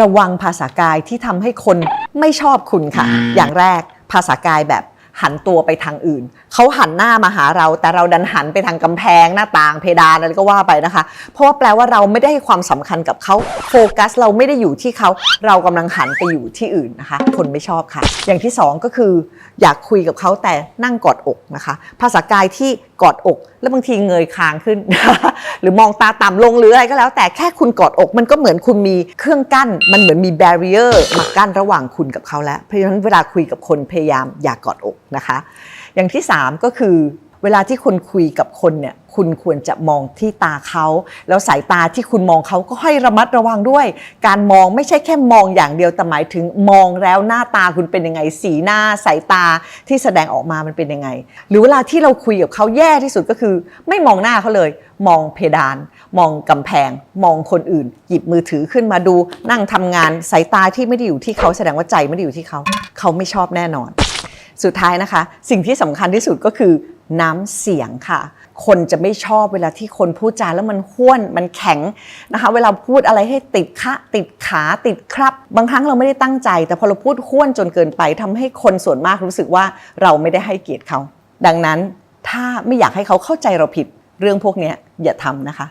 ระวังภาษากายที่ทำให้คนไม่ชอบคุณค่ะ อย่างแรกภาษากายแบบหันตัวไปทางอื่น เขาหันหน้ามาหาเรา แต่เราดันหันไปทางกำแพงหน้าต่างเพดานอะไรก็ว่าไปนะคะ เพราะว่าแปลว่าเราไม่ได้ให้ความสำคัญกับเขาโฟกัสเราไม่ได้อยู่ที่เขาเรากำลังหันไปอยู่ที่อื่นนะคะ คนไม่ชอบค่ะ อย่างที่สองก็คือ อยากคุยกับเขาแต่นั่งกอดอกนะคะ ภาษากายที่ กอดอก แล้วบางทีเงยคางขึ้น หรือมองตาต่ำลงหรืออะไรก็แล้ว แต่แค่คุณกอดอกมันก็เหมือนคุณมีเครื่องกั้น มันเหมือนมีแบเรียร์มากั้นระหว่างคุณกับเขาแล้วเพราะฉะนั้นเวลาคุยกับคนพยายามอย่ากอดอกนะคะ อย่างที่ 3 ก็คือ เวลาที่คุณคุยกับคนเนี่ยคุณควรจะมองที่ตาเขา แล้วสายตาที่คุณมองเขาก็ให้ระมัดระวังด้วย การมองไม่ใช่แค่มองอย่างเดียวแต่หมายถึงมองแล้วหน้าตาคุณเป็นยังไง สีหน้าสายตาที่แสดงออกมามันเป็นยังไง หรือเวลาที่เราคุยกับเขาแย่ที่สุดก็คือ ไม่มองหน้าเขาเลย มองเพดาน มองกำแพง มองคนอื่น หยิบมือถือขึ้นมาดู นั่งทำงานสายตาที่ไม่ได้อยู่ที่เขาแสดงว่าใจไม่ได้อยู่ที่เขา เขาไม่ชอบแน่นอน สุดท้ายนะคะ สิ่งที่สำคัญที่สุดก็คือ น้ำเสียงค่ะ คนจะไม่ชอบเวลาที่คนพูดจาแล้วมันห้วนมันแข็งนะคะ เวลาพูดอะไรให้ติดคะติดขาติดครับ บางครั้งเราไม่ได้ตั้งใจ แต่พอเราพูดห้วนจนเกินไปทำให้คนส่วนมากรู้สึกว่าเราไม่ได้ให้เกียรติเขา ดังนั้นถ้าไม่อยากให้เขาเข้าใจเราผิดเรื่องพวกนี้อย่าทำนะคะ